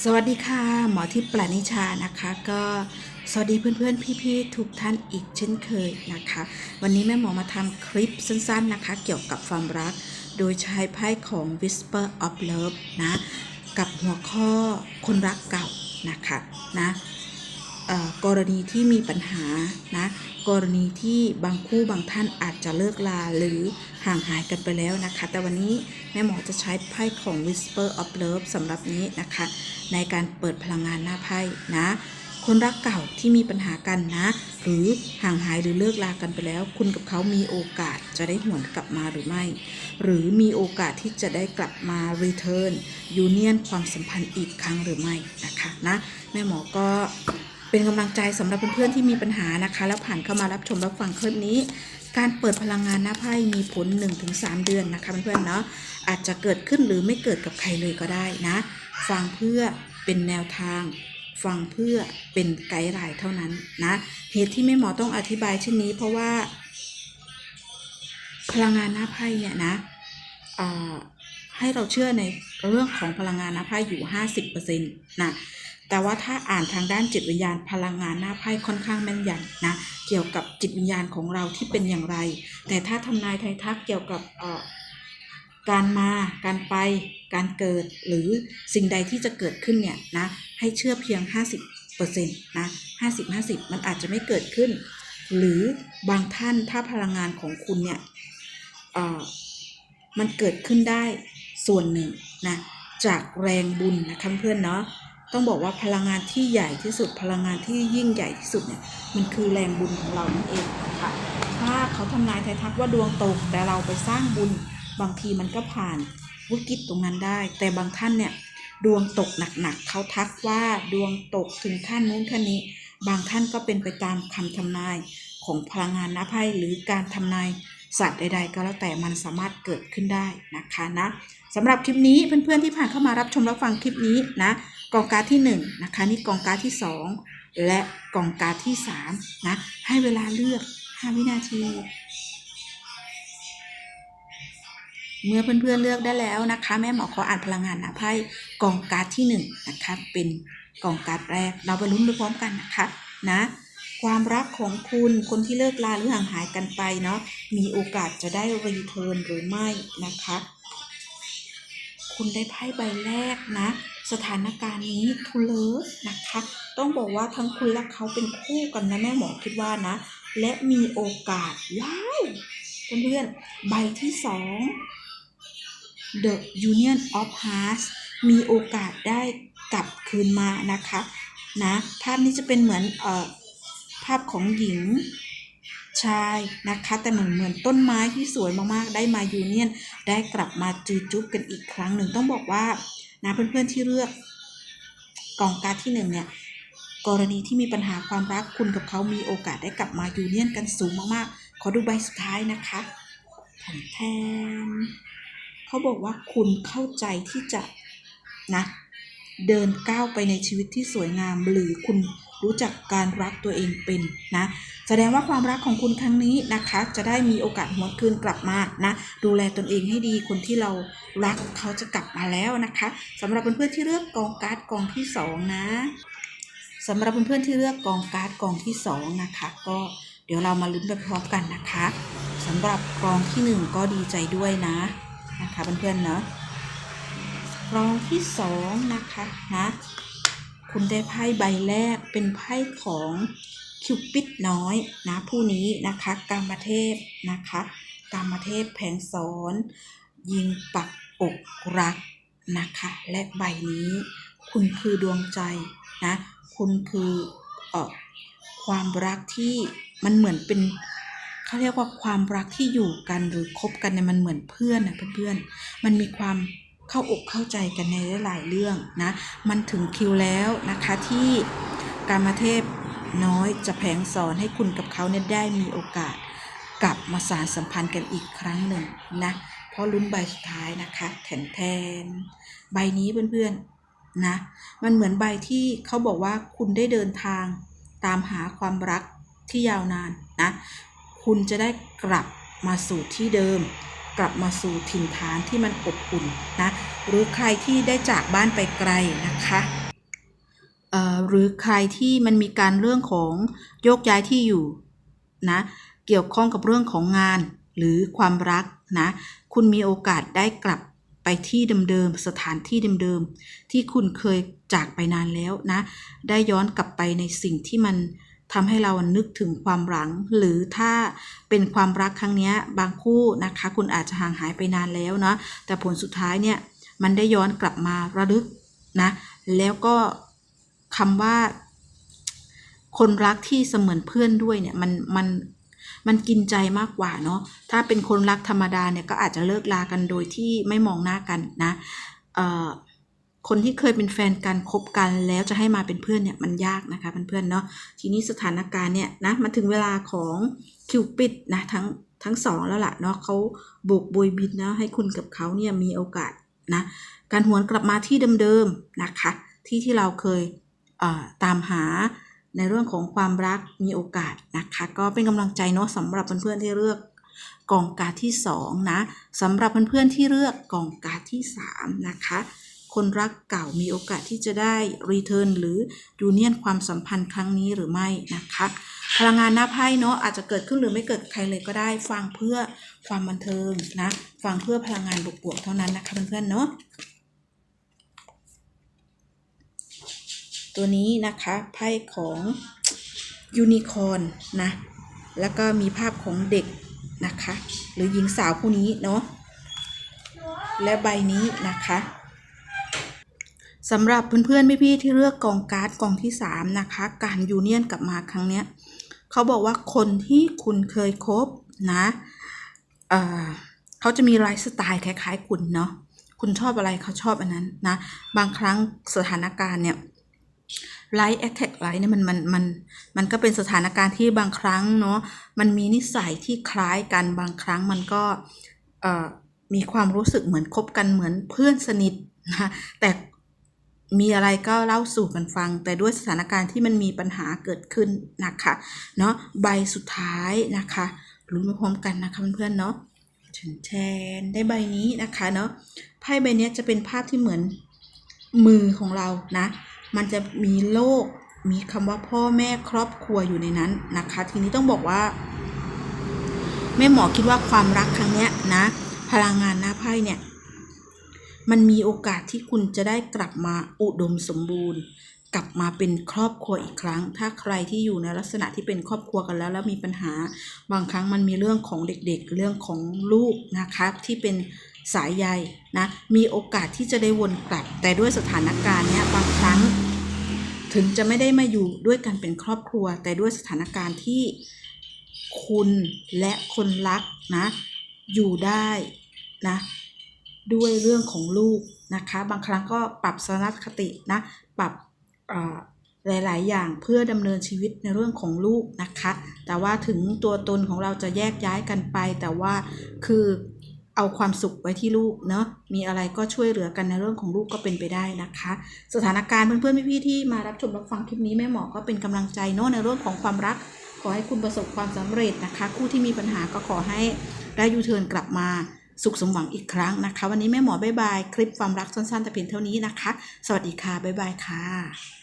สวัสดีค่ะ หมอทิพย์ปราณิชานะคะ ก็สวัสดีเพื่อนๆ พี่ๆ ทุกท่านอีกเช่นเคยนะคะ วันนี้แม่หมอมาทำคลิปสั้นๆนะคะ เกี่ยวกับความรัก โดยใช้ไพ่ของ Whisper of Love นะ กับหัวข้อคนรักเก่านะคะนะ กรณีที่มีปัญหานะกรณีที่บางคู่บางท่านอาจจะเลิกลาหรือห่างหายกันไปแล้วนะคะ แต่วันนี้แม่หมอจะใช้ไพ่ของ Whisper of Love สำหรับนี้นะคะ ในการเปิดพลังงานหน้าไพ่นะคนรักเก่าที่มีปัญหากันนะ หรือห่างหายหรือเลิกลากันไปแล้ว คุณกับเขามีโอกาสจะได้หวนกลับมาหรือไม่ หรือมีโอกาสที่จะได้กลับมา return union ความสัมพันธ์อีกครั้งหรือไม่นะคะนะแม่หมอก็ เป็นกำลังใจสำหรับเพื่อนๆที่มีปัญหานะคะ แล้วผ่านเข้ามารับชมรับฟังคลิปนี้ การเปิดพลังงานหน้าไพ่มีผล 1-3 เดือนนะคะเพื่อนๆเนาะอาจจะเกิดขึ้นหรือไม่เกิดกับใครเลยก็ได้นะ ฟังเพื่อเป็นแนวทางฟังเพื่อเป็นไกด์ไลน์เท่านั้นนะเหตุที่แม่หมอต้องอธิบายเช่นนี้ เพราะว่า พลังงานหน้าไพ่เนี่ยนะให้เราเชื่อในเรื่องของพลังงานหน้าไพ่อยู่ 50%นะ แต่ว่าถ้าอ่านทางด้านจิตวิญญาณพลังงานหน้าไพ่ค่อนข้างแม่นยำนะเกี่ยวกับจิตวิญญาณของเราที่เป็นอย่างไร แต่ถ้าทำนายไทยทักเกี่ยวกับการมา การไป การเกิดหรือสิ่งใดที่จะเกิดขึ้นเนี่ยนะให้เชื่อเพียง 50%นะ50-50 มันอาจจะไม่เกิดขึ้น หรือบางท่านถ้าพลังงานของคุณเนี่ยมันเกิดขึ้นได้ส่วนหนึ่งนะจากแรงบุญนะคะเพื่อนเนาะ ต้องบอกว่าพลังงานที่ใหญ่ที่สุดพลังงานที่ยิ่งใหญ่ที่สุดเนี่ยมันคือแรงบุญของเรานั่นเองค่ะถ้าเขาทำนายทยทักว่าดวงตกแต่เราไปสร้างบุญบางทีมันก็ผ่านวิกฤตตรงนั้นได้ แต่บางท่านเนี่ยดวงตกหนักๆเขาทักว่าดวงตกถึงขั้นนู้นขั้นนี้ บางท่านก็เป็นไปตามคำทำนายของพลังงานน้าไพ่หรือการทำนายสัตว์ใด ๆ ก็แล้วแต่มันสามารถเกิดขึ้นได้นะคะนะสำหรับคลิปนี้เพื่อนๆที่ผ่านเข้ามารับชมรับฟังคลิปนี้นะ กองการที่1นงนะคะนี่กองการที่ 2 และกองการที่3นะให้เวลาเลือก 5 วินาที เมื่อเพื่อนๆเลือกได้แล้วนะคะ แม่หมอขออ่านพลังงานนะไพ่กองการที่1นงนะคะเป็นกองการแรกเราไปลุ้นไปพร้อมกันนะคะนะความรักของคุณคนที่เลิกลาหรือห่างหายกันไปเนาะมีโอกาสจะได้รีเทิร์นหรือไม่นะคะ คุณได้ไพ่ใบแรกนะ สถานการณ์นี้ทุเลศนะคะ ต้องบอกว่าทั้งคุณและเขาเป็นคู่กันนะแม่หมอคิดว่านะ และมีโอกาสว้าวเพื่อนๆใบที่สอง The Union of Hearts มีโอกาสได้กลับคืนมานะคะนะภาพนี้จะเป็นเหมือนเอ่อภาพของหญิงชายนะคะแต่เหมือนเหมือนต้นไม้ที่สวยมากๆ ได้มายูเนียนได้กลับมาจูจุ๊บกันอีกครั้งหนึ่งต้องบอกว่า นะเพื่อนๆที่เลือกกองการดที่หนึ่งเนี่ยกรณีที่มีปัญหาความรักคุณกับเขามีโอกาสได้กลับมายูเนียนกันสูงมากๆ ขอดูใบสุดท้ายนะคะแทนแทนเขาบอกว่าคุณเข้าใจที่จะนะเดินก้าวไปในชีวิตที่สวยงามหรือคุณ รู้จักการรักตัวเองเป็นนะแสดงว่าความรักของคุณครั้งนี้นะคะ จะได้มีโอกาสหวนคืนกลับมานะดูแลตนเองให้ดีคนที่เรารักเขาจะกลับมาแล้วนะคะสำหรับเพื่อนๆที่เลือกกองการ์ดกองที่สองนะสำหรับเพื่อนๆที่เลือกกองการ์ดกองที่สองนะคะ ก็เดี๋ยวเรามาลุ้นไปพร้อมกันนะคะสำหรับกองที่หนึ่งก็ดีใจด้วยนะนะคะเพื่อนๆเนาะกองที่สองนะคะนะ คุณได้ไพ่ใบแรกเป็นไพ่ของคิวปิดน้อยนะผู้นี้นะคะกามเทพนะคะกามเทพแผงสอนยิงปักอกรักนะคะและใบนี้ คุณคือดวงใจนะคุณคือเอ่อความรักที่มันเหมือนเป็นเขาเรียกว่าความรักที่อยู่กันหรือคบกันเนี่ยมันเหมือนเพื่อนนะเพื่อนๆมันมีความ เข้าอกเข้าใจกันในหลายเรื่องนะมันถึงคิวแล้วนะคะที่การมาเทพน้อยจะแผงสอนให้คุณกับเขาเนี่ยได้มีโอกาสกลับมาสานสัมพันธ์กันอีกครั้งหนึ่งนะเพราะลุ้นใบสุดท้ายนะคะแทนแทนใบนี้เพื่อนๆนะมันเหมือนใบที่เขาบอกว่าคุณได้เดินทางตามหาความรักที่ยาวนานนะคุณจะได้กลับมาสู่ที่เดิม กลับมาสู่ถิ่นฐานที่มันอบอุ่นนะหรือใครที่ได้จากบ้านไปไกลนะคะเอ่อหรือใครที่มันมีการเรื่องของโยกย้ายที่อยู่นะเกี่ยวข้องกับเรื่องของงานหรือความรักนะคุณมีโอกาสได้กลับไปที่เดิมๆสถานที่เดิมๆที่คุณเคยจากไปนานแล้วนะ ได้ย้อนกลับไปในสิ่งที่มัน ทำให้เรานึกถึงความหลัง หรือถ้าเป็นความรักครั้งนี้บางคู่นะคะ คุณอาจจะห่างหายไปนานแล้วเนาะแต่ผลสุดท้ายเนี่ยมันได้ย้อนกลับมาระลึกนะ แล้วก็คำว่า คนรักที่เสมือนเพื่อนด้วยเนี่ยมันมันมันกินใจมากกว่าเนาะ ถ้าเป็นคนรักธรรมดาเนี่ยก็อาจจะเลิกลากันโดยที่ไม่มองหน้ากันนะ เอ่อ คนที่เคยเป็นแฟนกันคบกันแล้วจะให้มาเป็นเพื่อนเนี่ยมันยากนะคะเพื่อนๆเนาะทีนี้สถานการณ์เนี่ยนะมาถึงเวลาของคิวปิดนะทั้งทั้งสองแล้วล่ะเนาะเขาบุกบุยบินนะให้คุณกับเขาเนี่ยมีโอกาสนะการหวนกลับมาที่เดิมๆนะคะที่ที่เราเคยเตามหาในเรื่องของความรักมีโอกาสนะคะก็เป็นกำลังใจเนาะสำหรับเพื่อนๆที่เลือกกองการที่ 2 นะสำหรับเพื่อนๆที่เลือกกองการที่ 3 นะคะ คนรักเก่ามีโอกาสที่จะได้รีเทิร์นหรือยูเนียนความสัมพันธ์ครั้งนี้หรือไม่นะคะ พลังงานหน้าไพ่เนาะอาจจะเกิดขึ้นหรือไม่เกิดใครเลยก็ได้ ฟังเพื่อความบันเทิงนะ ฟังเพื่อพลังงานบวกๆเท่านั้นนะคะเพื่อนๆเนาะตัวนี้นะคะไพ่ของยูนิคอร์นนะ แล้วก็มีภาพของเด็กนะคะ หรือหญิงสาวผู้นี้เนาะ และใบนี้นะคะ สำหรับเพื่อนๆพี่ๆที่เลือกกองการ์ดกองที่ 3 นะคะ การยูเนียนกลับมาครั้งเนี้ยเขาบอกว่าคนที่คุณเคยคบนะเเขาจะมีไลฟ์สไตล์คล้าย ๆ คุณเนาะคุณชอบอะไรเขาชอบอันนั้นนะ บางครั้งสถานการณ์เนี่ยไลท์แอคแท็กไลท์เนี่ยมันมันมันมันก็เป็นสถานการณ์ที่บางครั้งเนาะมันมีนิสัยที่คล้ายกันบางครั้งมันก็มีความรู้สึกเหมือนคบกันเหมือนเพื่อนสนิทนะแต่ มีอะไรก็เล่าสู่กันฟัง แต่ด้วยสถานการณ์ที่มันมีปัญหาเกิดขึ้นนะคะเนาะใบสุดท้ายนะคะลุ้นไปพร้อมกันนะคะเพื่อนๆเนาะแทนแทนได้ใบนี้นะคะเนาะไพ่ใบนี้จะเป็นภาพที่เหมือนมือของเรานะ มันจะมีโลกมีคำว่าพ่อแม่ครอบครัวอยู่ในนั้นนะคะ ทีนี้ต้องบอกว่าแม่หมอคิดว่าความรักครั้งเนี้ยนะ พลังงานหน้าไพ่เนี่ย มันมีโอกาสที่คุณจะได้กลับมาอุดมสมบูรณ์ กลับมาเป็นครอบครัวอีกครั้ง ถ้าใครที่อยู่ในลักษณะที่เป็นครอบครัวกันแล้ว แล้วมีปัญหา บางครั้งมันมีเรื่องของเด็กๆ เรื่องของลูกนะคะที่เป็นสายใยนะมีโอกาสที่จะได้วนกลับ แต่ด้วยสถานการณ์เนี้ยบางครั้ง ถึงจะไม่ได้มาอยู่ด้วยกันเป็นครอบครัว แต่ด้วยสถานการณ์ที่คุณและคนรักนะอยู่ได้นะ ด้วยเรื่องของลูกนะคะ บางครั้งก็ปรับสนคตินะ ปรับหลาย ๆ อย่างเพื่อดำเนินชีวิตในเรื่องของลูกนะคะ แต่ว่าถึงตัวตนของเราจะแยกย้ายกันไป แต่ว่าคือเอาความสุขไว้ที่ลูกเนาะ มีอะไรก็ช่วยเหลือกันในเรื่องของลูกก็เป็นไปได้นะคะ สถานการณ์เพื่อนๆพี่ๆที่มารับชมรับฟังคลิปนี้แม่หมอก็เป็นกำลังใจเนาะในเรื่องของความรัก ขอให้คุณประสบความสำเร็จนะคะ คู่ที่มีปัญหาก็ขอให้ได้ยูเทิร์นกลับมา สุขสมหวังอีกครั้งนะคะ วันนี้แม่หมอบายบาย คลิปความรักสั้นๆแต่เพียงเท่านี้นะคะ สวัสดีค่ะบายบายค่ะ